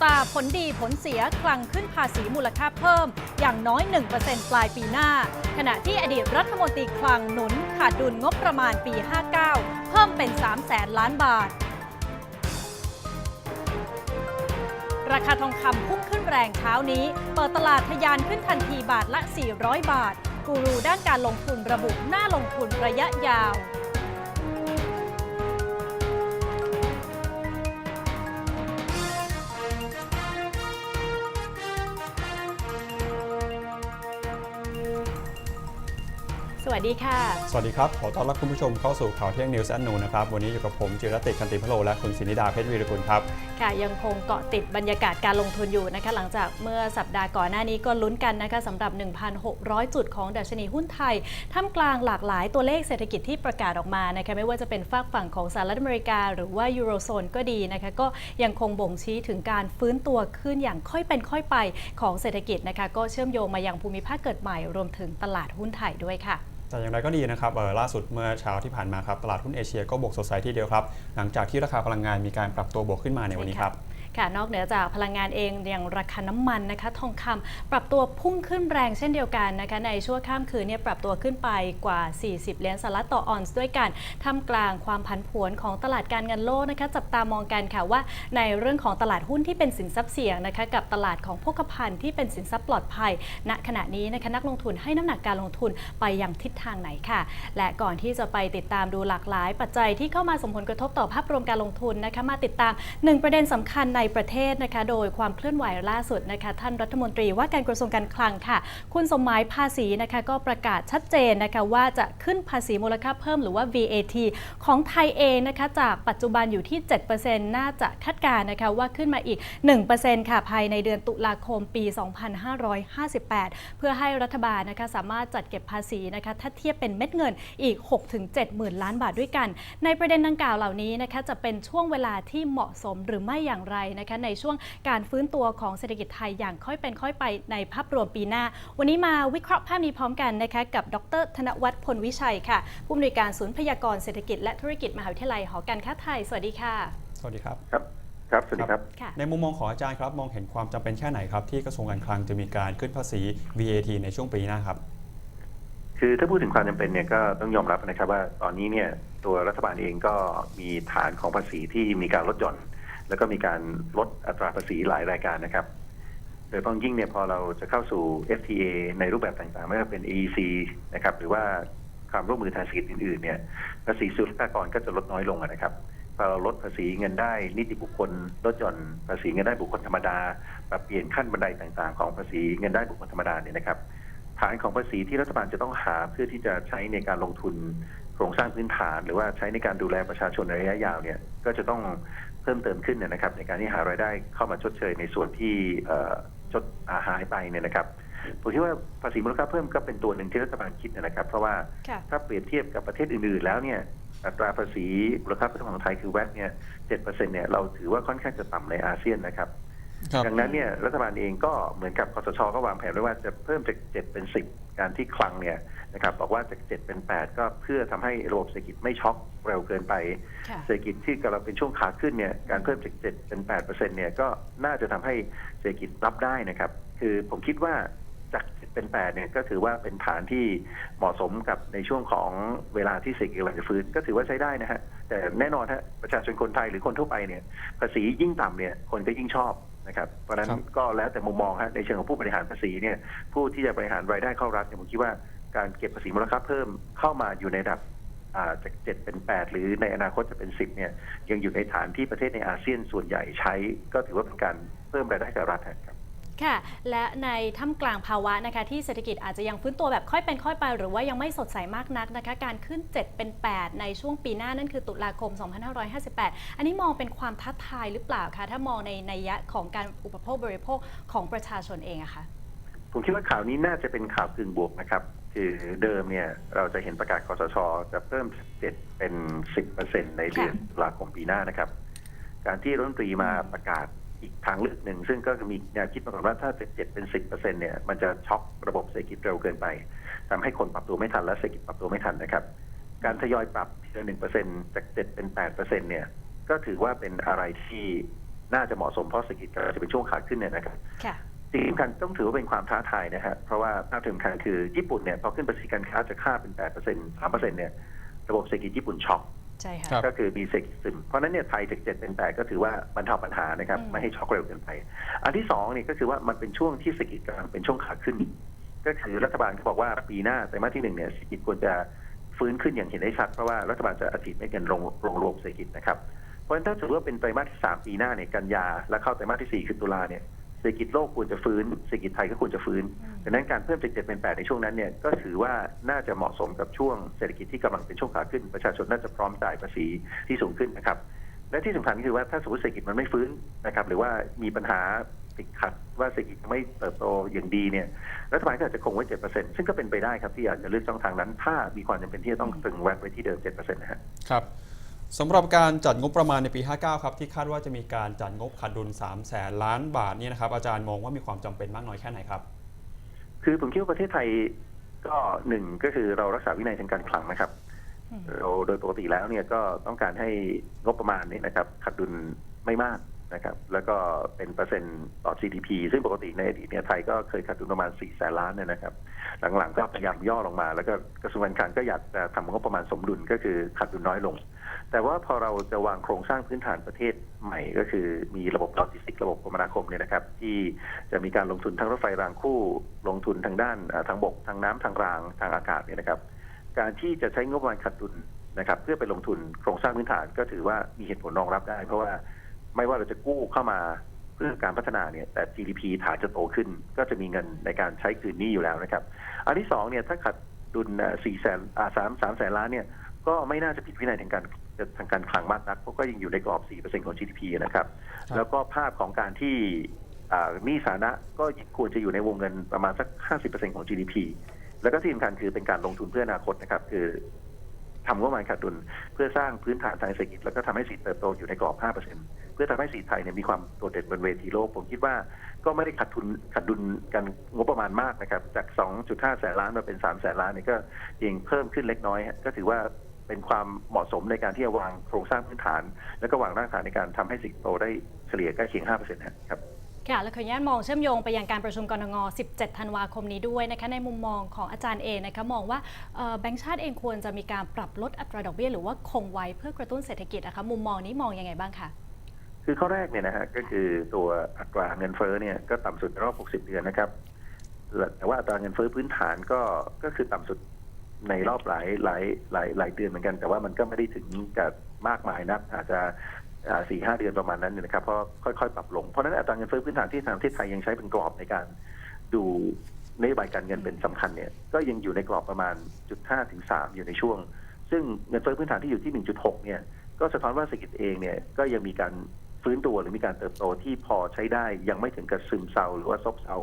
จับตาผลดีผลเสียคลังขึ้นภาษีมูลค่าเพิ่ม อย่างน้อย 1%ปลายปีหน้า ขณะที่อดีตรัฐมนตรีคลังหนุนขาดดุลงบประมาณปี 59 เพิ่มเป็น3แสนล้านบาทราคาทองคำพุ่งขึ้นแรงเช้านี้ เปิดตลาดทะยานขึ้นทันทีบาทละ 400 บาท กูรูด้านการลงทุนระบุน่าลงทุนระยะยาว วัสดีค่ะ สวัสดีครับ ขอต้อนรับคุณผู้ชมเข้าสู่ข่าวเที่ยงนิวส์แอนนูนะครับ วันนี้อยู่กับผมจิรติคันติพโลและคุณศินิดาเพชรวีรกุลครับ ค่ะ ยังคงเกาะติดบรรยากาศการลงทุนอยู่นะคะ หลังจากเมื่อสัปดาห์ก่อนหน้านี้ก็ลุ้นกันนะคะสำหรับ 1,600 จุดของดัชนีหุ้นไทย ท่ามกลางหลากหลายตัวเลขเศรษฐกิจที่ประกาศออกมานะคะ ไม่ว่าจะเป็นฝากฝั่งของสหรัฐอเมริกา หรือว่ายูโรโซนก็ดีนะคะ ก็ยังคงบ่งชี้ถึงการฟื้นตัวขึ้นอย่างค่อยเป็นค่อยไปของเศรษฐกิจนะคะ ก็เชื่อมโยงมายังภูมิภาคเกิดใหม่รวมถึงตลาดหุ้นไทยด้วยค่ะ แต่อย่างไรก็ดีนะครับเอ่อล่าสุดเมื่อเช้าที่ผ่านมาครับตลาดหุ้นเอเชียก็บวกสดใสทีเดียวครับ หลังจากที่ราคาพลังงานมีการปรับตัวบวกขึ้นมาในวันนี้ครับ ค่ะ นอกเหนือจากพลังงานเองอย่างราคาน้ำมันนะคะ ทองคำปรับตัวพุ่งขึ้นแรงเช่นเดียวกันนะคะ ในช่วงข้ามคืนเนี่ยปรับตัวขึ้นไปกว่า 40 เหรียญสหรัฐต่อออนซ์ด้วยกันท่ามกลางความผันผวนของตลาดการเงินโลกนะคะ จับตามองกันค่ะว่า ในเรื่องของตลาดหุ้นที่เป็นสินทรัพย์เสี่ยงนะคะ กับตลาดของพกพันที่เป็นสินทรัพย์ปลอดภัย ณ ขณะนี้นะคะนักลงทุนให้น้ำหนักการลงทุนไปย่างทิศทางไหนค่ะ และก่อนที่จะไปติดตามดูหลากหลาย ปัจจัยที่เข้ามาส่งผลกระทบต่อภาพรวมการลงทุนนะคะมาติดตามหนึ่งประเด็นสำคัญในประเทศนะคะ โดยความเคลื่อนไหวล่าสุดนะคะ ท่านรัฐมนตรีว่าการกระทรวงการคลังค่ะ คุณสมหมายภาษีนะคะก็ประกาศชัดเจนนะคะว่าจะขึ้นภาษีมูลค่าเพิ่มหรือว่า VAT ของไทยเองนะคะ จากปัจจุบันอยู่ที่ 7%น่าจะคาดการณ์นะคะว่าขึ้นมาอีก 1%ค่ะภายในเดือนตุลาคมปี 2558 เพื่อให้รัฐบาลนะคะสามารถจัดเก็บภาษีนะคะถ้าเทียบเป็นเม็ดเงินอีก 6-7หมื่นล้านบาทด้วยกัน ในประเด็นดังกล่าวเหล่านี้นะคะจะเป็นช่วงเวลาที่เหมาะสมหรือไม่อย่างไรนะคะในช่วงการฟื้นตัวของเศรษฐกิจไทยอย่างค่อยเป็นค่อยไปในภาพรวมปีหน้า วันนี้มาวิเคราะห์ภาพนี้พร้อมกันนะคะกับ ดร ธนวัฒน์พลวิชัยค่ะ ผู้อำนวยการศูนย์พยากรณ์เศรษฐกิจและธุรกิจมหาวิทยาลัยหอการค้าไทย สวัสดีค่ะ สวัสดีครับ ครับ ครับ สวัสดีครับค่ะในมุมมองของอาจารย์ครับมองเห็นความจำเป็นแค่ไหนครับที่กระทรวงการคลังจะมีการขึ้นภาษี VAT ในช่วงปีหน้าครับ คือถ้าพูดถึงความจำเป็นเนี่ยก็ต้องยอมรับนะครับว่าตอนนี้เนี่ยตัวรัฐบาลเองก็มีฐานของภาษีที่มีการลดหย่อน แล้วก็มีการลดอัตราภาษีหลายรายการนะครับ โดยเฉพาะยิ่งเนี่ยพอเราจะเข้าสู่ FTA ในรูปแบบต่างๆ ไม่ว่าเป็น EEC นะครับ หรือว่าความร่วมมือทางเศรษฐกิจอื่นๆเนี่ยภาษีศุลกากรก็จะลดน้อยลงนะครับพอเราลดภาษีเงินได้นิติบุคคลลดหย่อนภาษีเงินได้บุคคลธรรมดาปรับเปลี่ยนขั้นบันไดต่างๆ ของภาษีเงินได้บุคคลธรรมดาเนี่ยนะครับฐานของภาษีที่รัฐบาลจะต้องหาเพื่อที่จะใช้ในการลงทุน ครงสร้างพื้นฐาน หรือว่าใช้ในการดูแลประชาชนในระยะยาวเนี่ยก็จะต้องเพิ่มเติมขึ้นเนยนะครับ ในการที่หารายได้เข้ามาชดเชยในส่วนที่เอ่อชดอาหายไปเนี่ยนะครับผมคิดว่าภาษีมูลค่าเพิ่มก็เป็นตัวหนึ่งที่รัฐบาลคิดนะครับ เพราะว่าค่ะถ้าเปรียบเทียบกับประเทศอื่นๆ แล้วเนี่ยอัตราภาษีมูลค่าเพิ่มของไทยคือแวดเนี่ยเจ็ดเปอร์เซ็นเนี่ยเราถือว่าค่อนข้างจะต่ำในอาเซียนนะครับ ดังนั้นเนี่ยรัฐบาลเองก็เหมือนกับคอสชก็วางแผนไว้ว่าจะเพิ่มจากเจ็ดเป็นสิบการที่คลังเนี่ยนะครับบอกว่าจากเจ็ดเป็นแปดก็เพื่อทำให้ระบบเศรษฐกิจไม่ช็อกเร็วเกินไปค่ะเศรษฐกิจที่กำลังเป็นช่วงขาขึ้นเนี่ยการเพิ่มจากเจ็ดเป็นแปดเปอร์เซ็นเนี่ยก็น่าจะทำให้เศรษฐกิจรับได้นะครับ คือผมคิดว่าจาก7เป็นแปดเนี่ยก็ถือว่าเป็นฐานที่เหมาะสมกับในช่วงของเวลาที่เศรษฐกิจกำลังจะฟื้นก็ถือว่าใช้ได้นะฮะแต่แน่นอนฮะประชาชนคนไทยหรือคนทั่วไปเนี่ยภาษียิ่งต่ำเนี่ยคนก็ยิ่งชอบ นะครับเพราะฉะนั้นครับก็แล้วแต่มุมมองฮะในเชิงของผู้บริหารภาษีเนี่ยผู้ที่จะบริหารรายได้เข้ารัฐเนี่ยผมคิดว่าการเก็บภาษีมูลค่าเพิ่มเข้ามาอยู่ในระดับอ่าจากเจ็ดเป็นแปดหรือในอนาคตจะเป็นสิบเนี่ยยังอยู่ในฐานที่ประเทศในอาเซียนส่วนใหญ่ใช้ ก็ถือว่าเป็นการเพิ่มรายได้กับรัฐครับ ค่ะ และในท่ามกลางภาวะนะคะที่เศรษฐกิจอาจจะยังฟื้นตัวแบบค่อยเป็นค่อยไป หรือว่ายังไม่สดใสมากนักนะคะ การขึ้น 7 เป็น 8 ในช่วงปีหน้านั่นคือตุลาคม 2558 อันนี้มองเป็นความท้าทายหรือเปล่าคะถ้ามองในในยะของการอุปโภคบริโภคของประชาชนเองอะคะผมคิดว่าข่าวนี้น่าจะเป็นข่าวกึ่งบวกนะครับ คือเดิมเนี่ยเราจะเห็นประกาศคอสช จะเพิ่มจากเจ็ดเป็นสิบเปอร์เซ็นในเดือนตุลาคมปีหน้านะครับ การที่รัฐมนตรีมาประกาศ อีกทางเลือกหนึ่ง ซึ่งก็มีแนวคิดมาก่อนว่าถ้าจากเจ็ดเป็นสิบเปอร์เซ็นเนี่ยมันจะช็อกระบบเศรษฐกิจเร็วเกินไปทำให้คนปรับตัวไม่ทันและเศรษฐกิจปรับตัวไม่ทันนะครับ การทยอยปรับทีละหนึ่งเปอร์เซ็นจากเจ็ดเป็นแปดเปอร์เซ็นเนี่ยก็ถือว่าเป็นอะไรที่น่าจะเหมาะสมเพราะเศรษฐกิจกำลังจะเป็นช่วงขาขึ้นเนี่ยนะครับค่ะสิ่งสำคัญต้องถือว่าเป็นความท้าทายนะฮะเพราะว่าภาพสำคัญคือญี่ปุ่นเนี่ยพอขึ้นภาษีการค้าจากค่าเป็น8% 3%เนี่ยระบบเศรษฐกิจญี่ปุ่นช็อก ใช่ค่ะครับก็คือมีเศรษฐกิจซึมเพราะฉะนั้นเนี่ยไทยจาก7เป็น8ก็ถือว่าบรรเทาปัญหานะครับอืมไม่ให้ช็อกเร็วเกินไป อันที่สองเนี่ยก็คือว่ามันเป็นช่วงที่เศรษฐกิจกำลังเป็นช่วงขาขึ้น ก็คือรัฐบาลเขาบอกว่าปีหน้าไตรมาสที่หนึ่งเนี่ยเศรษฐกิจควรจะฟื้นขึ้นอย่างเห็นได้ชัด เพราะว่ารัฐบาลจะอัดฉีดไม่เงินลงลงรวมเศรษฐกิจนะครับเพราะฉะนั้นถ้าถือว่าเป็นไตรมาสที่สามปีหน้าเนี่ยกันยาและเข้าไตรมาสที่สี่คือตุลาเนี่ย เศรษฐกิจโลกควรจะฟื้นเศรษฐกิจไทยก็ควรจะฟื้นอืมดังนั้นการเพิ่มจากเจ็ดเป็นแปดในช่วงนั้นเนี่ยก็ถือว่าน่าจะเหมาะสมกับช่วงเศรษฐกิจที่กำลังเป็นช่วงขาขึ้นประชาชนน่าจะพร้อมจ่ายภาษีที่สูงขึ้นนะครับและที่สำคัญก็คือว่าถ้าสมมติเศรษฐกิจมันไม่ฟื้นนะครับหรือว่ามีปัญหาติดขัดว่าเศรษฐกิจไม่เติบโตอย่างดีเนี่ยรัฐบาลก็อาจจะคงไว้เจ็ดเปอร์เซ็นต์ซึ่งก็เป็นไปได้ครับที่อาจจะเลือกช่องทางนั้น ถ้ามีความจำเป็นที่จะต้องตึงแวดไว้ที่เดิมเจ็ดเปอร์เซ็นต์นะฮะครับ สำหรับการจัดงบประมาณในปี 59 ครับที่คาดว่าจะมีการจัดงบขาดดุล3แสนล้านบาทเนี่ยนะครับอาจารย์มองว่ามีความจำเป็นมากน้อยแค่ไหนครับ คือผมคิดว่าประเทศไทยก็หนึ่งก็คือเรารักษาวินัยทางการคลังนะครับอืมเราโดยปกติแล้วเนี่ยก็ต้องการให้งบประมาณเนี่ยนะครับขาดดุลไม่มาก นะครับแล้วก็เป็นเปอร์เซ็นต์ต่อ GDP ซึ่งปกติในอดีตเนี่ยไทยก็เคยขาดดุลประมาณ 4 แสนล้านเนี่ยนะครับ หลังๆก็พยายามย่อลงมา แล้วก็กระทรวงการคลังก็อยากจะทำงบประมาณสมดุลก็คือขาดดุลน้อยลง แต่ว่าพอเราจะวางโครงสร้างพื้นฐานประเทศใหม่ ก็คือมีระบบโลจิสติกระบบคมนาคมเนี่ยนะครับ ที่จะมีการลงทุนทั้งรถไฟรางคู่ ลงทุนทางด้านทางบกทางน้ำทางรางทางอากาศเนี่ยนะครับ การที่จะใช้งบประมาณขาดดุลนะครับ เพื่อไปลงทุนโครงสร้างพื้นฐานก็ถือว่ามีเหตุผลรองรับได้ เพราะว่า ไม่ว่าเราจะกู้เข้ามาเพื่อการพัฒนาเนี่ยแต่ GDP ฐานจะโตขึ้น ก็จะมีเงินในการใช้คืนหนี้อยู่แล้วนะครับ อันที่สองเนี่ยถ้าขาดดุลสี่แสนอ่าสามสามแสนล้านเนี่ยก็ไม่น่าจะผิดวินัยทางการทางการคลังมากนักเพราะก็ยังอยู่ในกรอบ 4%ของ GDP นะครับครับแล้วก็ภาพของการที่อ่าหนี้สาธารณะก็ควรจะอยู่ในวงเงินประมาณสัก 50%ของ GDP แล้วก็ที่สำคัญคือเป็นการลงทุนเพื่ออนาคตนะครับ คือทำงบประมาณขาดดุลเพื่อสร้างพื้นฐานทางเศรษฐกิจแล้วก็ทำให้สิทธิเติบโตอยู่ในกรอบ5%เพื่อทำให้สีไทยเนี่ยมีความโดดเด่นบนเวทีโลก ผมคิดว่าก็ไม่ได้ขาดทุนขาดดุลกันงบประมาณมากนะครับ จาก 2.5 แสนล้านมาเป็น 3 แสนล้านเนี่ยก็เองเพิ่มขึ้นเล็กน้อย ก็ถือว่าเป็นความเหมาะสมในการที่จะวางโครงสร้างพื้นฐาน แล้วก็วางรากฐานในการทำให้สิทธิโตได้เฉลี่ยใกล้เคียง5%นะครับค่ะและขออนุญาตมองเชื่อมโยงไปยังการประชุมกรงง17 ธันวาคมนี้ด้วยนะคะในมุมมองของอาจารย์เองนะคะมองว่าแบงก์ชาติเองควรจะมีการปรับลดอัตราดอกเบี้ยหรือว่าคงไว้เพื่อกระตุ้นเศรษฐกิจนะคะมุมมองนี้มองยังไงบ้างคะ คือข้อแรกเนี่ยนะฮะก็คือตัวอัตราเงินเฟ้อเนี่ยก็ต่ำสุดในรอบ 60 เดือนนะครับ แต่ว่าอัตราเงินเฟ้อพื้นฐานก็ก็คือต่ำสุดในรอบหลายหลายหลายหลายเดือนเหมือนกัน แต่ว่ามันก็ไม่ได้ถึงกับมากมายนักอาจจะสี่ห้าเดือนประมาณนั้นนนะครับเพราะค่อยๆ ปรับลง เพราะนั้นอัตราเงินเฟ้อพื้นฐานที่ทางประเทศไทยยังใช้เป็นกรอบในการดูนโยบายการเงินเป็นสำคัญเนี่ยก็ยังอยู่ในกรอบประมาณจุดห้าถึงสามอยู่ในช่วง ซึ่งเงินเฟ้อพื้นฐานที่อยู่ที่หนึ่งจุดหกเนี่ยก็สะท้อนว่าเศรษฐกิจเองเนี่ยก็ยังมีการ ฟื้นตัวหรือมีการเติบโตที่พอใช้ได้ยังไม่ถึงกับซึมเซาหรือว่าซบเซา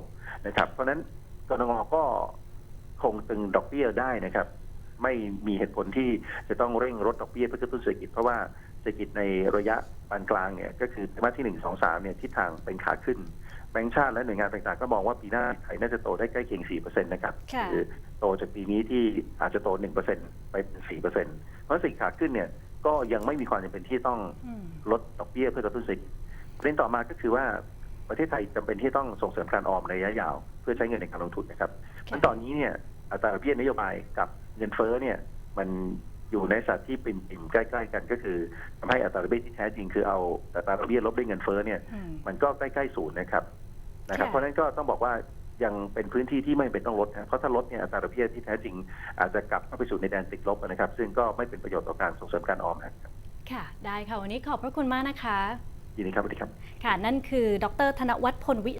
นะครับ เพราะฉะนั้นกรงงก็คงตึงดอกเบี้ยได้นะครับ ไม่มีเหตุผลที่จะต้องเร่งลดดอกเบี้ยเพื่อกระตุ้นเศรษฐกิจเพราะว่าเศรษฐกิจในระยะปานกลางเนี่ยก็คือไตรมาสที่หนึ่งสองสามเนี่ยทิศทางเป็นขาขึ้นแบงก์ชาติและหน่วยงานต่างๆ ก็มองว่าปีหน้าไทยน่าจะโตได้ใกล้เคียง 4%นะครับค่ะอโตจากปีนี้ที่อาจจะโต 1%ไปเป็น 4%เพราะสิ่งขาขึ้นเนี่ย ก็ยังไม่มีความจำเป็นที่ต้องอืมลดดอกเบี้ยเพื่อกระตุ้นเศรษฐกิจประเด็นต่อมาก็คือว่าประเทศไทยจำเป็นที่ต้องส่งเสริมการออมในระยะยาว เพื่อใช้เงินในการลงทุนนะครับเพราะฉะนั้นตอนนี้เนี่ยอัตราดอกเบี้ยนโยบายกับเงินเฟ้อเนี่ยมันอยู่ในสัดที่เป็นปิ่มใกล้ๆกันก็คือทำให้อัตราดอกเบี้ยที่แท้จริงคือเอาอัตราดอกเบี้ยลบด้วยเงินเฟ้อเนี่ยอืมมันก็ใกล้ๆศูนย์นะครับนะครับค่ะเพราะฉะนั้นก็ต้องบอกว่า ยังเป็นพื้นที่ที่ไม่เป็นต้องลดนะเพราะถ้าลดเนี่ยอัตราดอกเบี้ยที่แท้จริงอาจจะกลับเข้าไปสู่ในแดนติดลบนะครับ ซึ่งก็ไม่เป็นประโยชน์ต่อการส่งเสริมการออมนะครับค่ะ ได้ค่ะ วันนี้ขอบพระคุณมากนะคะยินดีครับสวัสดีครับ ค่ะ นั่นคือ ดร ธนวัฒน์พลวิ